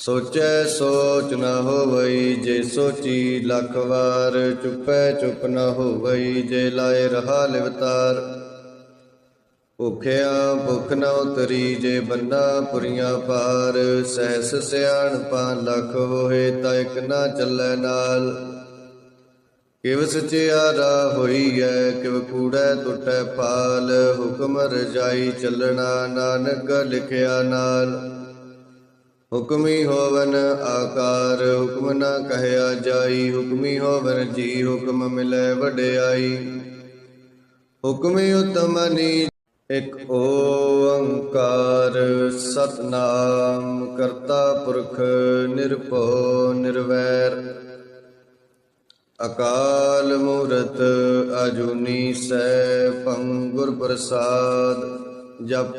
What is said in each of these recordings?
ਸੋਚੈ ਸੋਚ ਨ ਹੋਵਈ, ਜੇ ਸੋਚੀ ਲੱਖ ਵਾਰ, ਚੁੱਪੈ ਚੁੱਪ ਨ ਹੋਵਈ, ਜੇ ਲਾਏ ਰਹਾ ਲਿਵਤਾਰ ਭੁਖਿਆ ਭੁਖ ਨ ਉਤਰੀ, ਜੇ ਬੰਨਾ ਪੁਰੀਆਂ ਪਾਰ। ਸਹਿਸ ਸਿਆਣਪਾ ਲਖ ਹੋਏ, ਤਾਂ ਇਕ ਨਾ ਚੱਲੈ ਨਾਲ। ਕਿਵ ਸਚਿਆਰਾ ਹੋਈਐ, ਕਿਵ ਕੂੜੈ ਟੁੱਟੈ ਪਾਲ ਹੁਕਮ ਰਜਾਈ ਚੱਲਣਾ, ਨਾਨਕ ਲਿਖਿਆ ਨਾਲ। ਹੁਕਮੀ ਹੋਵਨ ਆਕਾਰ, ਹੁਕਮ ਨਾ ਕਹਿਆ ਜਾਈ, ਹੁਕਮੀ ਹੋਵਨ ਜੀ ਹੁਕਮ ਮਿਲੈ ਵਡਿਆਈ। ਹੁਕਮੀ ਉਤਮ ਨੀ ਇਕ ਓੰਕਾਰ, ਸਤਨਾਮ ਕਰਤਾ ਪੁਰਖ ਨਿਰਭਉ ਨਿਰਵੈਰ। ਅਕਾਲ ਮੂਰਤ ਅਜੂਨੀ ਸੈ ਗੁਰ ਪ੍ਰਸਾਦ, ਜਪ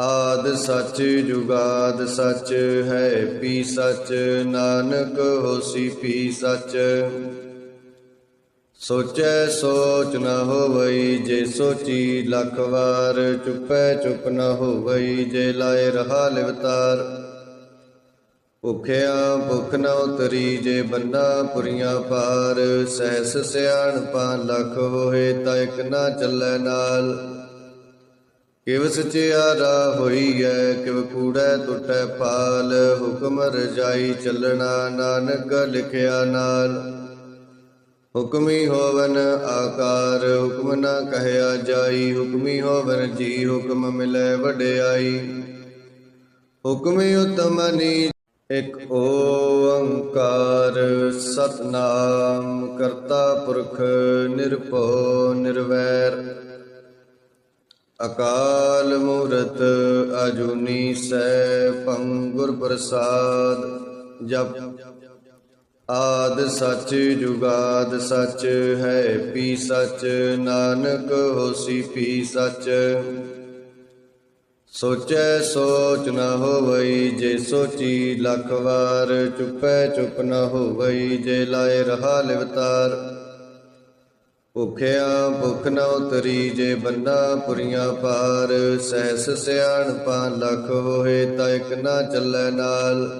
ਆਦ ਸੱਚ ਜੁਗਾਦ ਸੱਚ ਹੈ, ਪੀ ਸੱਚ, ਨਾਨਕ ਹੋਸੀ ਪੀ ਸੱਚ। ਸੋਚੈ ਸੋਚ ਨ ਹੋਵਈ, ਜੇ ਸੋਚੀ ਲੱਖ ਵਾਰ, ਚੁੱਪੈ ਚੁੱਪ ਨ ਹੋਵਈ, ਜੇ ਲਾਏ ਰਹਾ ਲਿਵਤਾਰ। ਭੁਖਿਆ ਭੁਖ ਨ ਉਤਰੀ, ਜੇ ਬੰਨਾ ਪੁਰੀਆਂ ਪਾਰ ਸਹਿਸ ਸਿਆਣਪਾ ਲਖ ਹੋਏ, ਤਾਂ ਇਕ ਨਾ ਚੱਲੈ ਨਾਲ। ਕਿਵ ਸਚਿਆਰਾ ਹੋਈਐ, ਕਿਵ ਕੂੜੈ ਟੁੱਟੈ ਪਾਲ ਹੁਕਮ ਰਜਾਈ ਚੱਲਣਾ ਨਾਨਕ ਲਿਖਿਆ ਨਾਲ। ਹੁਕਮੀ ਹੋਵਨ ਆਕਾਰ, ਹੁਕਮ ਨਾ ਕਹਿਆ ਜਾਈ, ਹੁਕਮੀ ਹੋਵਨ ਜੀ, ਹੁਕਮ ਮਿਲੈ ਵਡਿਆਈ। ਹੁਕਮੀ ਉਤਮ ਨੀ ਇਕ ਓੰਕਾਰ, ਸਤਨਾਮ ਕਰਤਾ ਪੁਰਖ ਨਿਰਭਉ ਨਿਰਵੈਰ। ਅਕਾਲ ਮੂਰਤ ਅਜੂਨੀ ਸੈਭੰ ਗੁਰ ਪ੍ਰਸਾਦ, ਜਪ। ਆਦ ਸੱਚ ਜੁਗਾਦ ਸੱਚ ਹੈ, ਪੀ ਸੱਚ ਨਾਨਕ ਹੋਸੀ, ਪੀ ਸੱਚ। ਸੋਚੈ ਸੋਚ ਨ ਹੋਵਈ, ਜੇ ਸੋਚੀ ਲੱਖ ਵਾਰ ਚੁੱਪੈ ਚੁੱਪ ਨ ਹੋਵਈ, ਜੇ ਲਾਏ ਰਹਾ ਲਿਵਤਾਰ। ਭੁਖਿਆ ਭੁਖ ਨਾ ਉਤਰੀ ਜੇ ਬੰਨਾ ਪੁਰੀਆਂ ਪਾਰ, ਸਹਿਸ ਸਿਆਣਪਾ ਲਖ ਹੋਏ ਤਾਂ ਇਕ ਨਾ ਚੱਲੈ ਨਾਲ।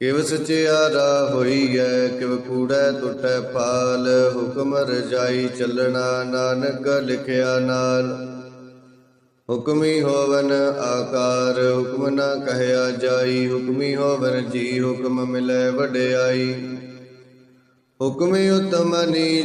ਕਿਵ ਸਚਿਆਰਾ ਹੋਈਐ, ਕਿਵ ਕੂੜੈ ਟੁੱਟੈ ਪਾਲ, ਹੁਕਮ ਰਜਾਈ ਚੱਲਣਾ ਨਾਨਕ ਲਿਖਿਆ ਨਾਲ। ਹੁਕਮੀ ਹੋਵਨ ਆਕਾਰ, ਹੁਕਮ ਨਾ ਕਹਿਆ ਜਾਈ, ਹੁਕਮੀ ਹੋਵਨ ਜੀ ਹੁਕਮ ਮਿਲੈ ਵਡਿਆਈ। ਹੁਕਮੀ ਉਤਮ ਨੀ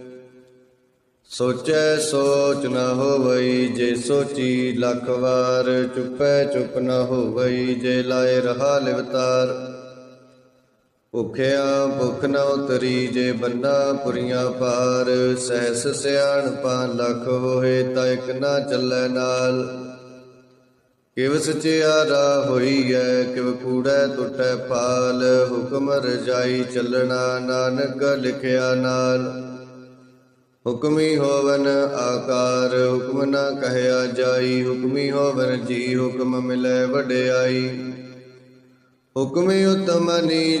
ਸੋਚੈ ਸੋਚ ਨ ਹੋਵਈ, ਜੇ ਸੋਚੀ ਲੱਖ ਵਾਰ, ਚੁੱਪੈ ਚੁੱਪ ਨ ਹੋਵਈ, ਜੇ ਲਾਏ ਰਹਾ ਲਿਵਤਾਰ ਭੁਖਿਆ ਭੁਖ ਨ ਉਤਰੀ, ਜੇ ਬੰਨਾ ਪੁਰੀਆਂ ਪਾਰ। ਸਹਿਸ ਸਿਆਣਪਾ ਲਖ ਹੋਏ, ਤਾਂ ਇਕ ਨਾ ਚੱਲੈ ਨਾਲ। ਕਿਵ ਸਚਿਆਰਾ ਹੋਈਐ, ਕਿਵ ਕੂੜੈ ਟੁੱਟੈ ਪਾਲ। ਹੁਕਮ ਰਜਾਈ ਚੱਲਣਾ, ਨਾਨਕ ਲਿਖਿਆ ਨਾਲ। ਹੁਕਮੀ ਹੋਵਨ ਆਕਾਰ, ਹੁਕਮ ਨਾ ਕਹਿਆ ਜਾਈ, ਹੁਕਮੀ ਹੋਵਨ ਜੀ ਹੁਕਮ ਮਿਲੈ ਵਡਿਆਈ। ਹੁਕਮੀ ਉਤਮ ਨੀ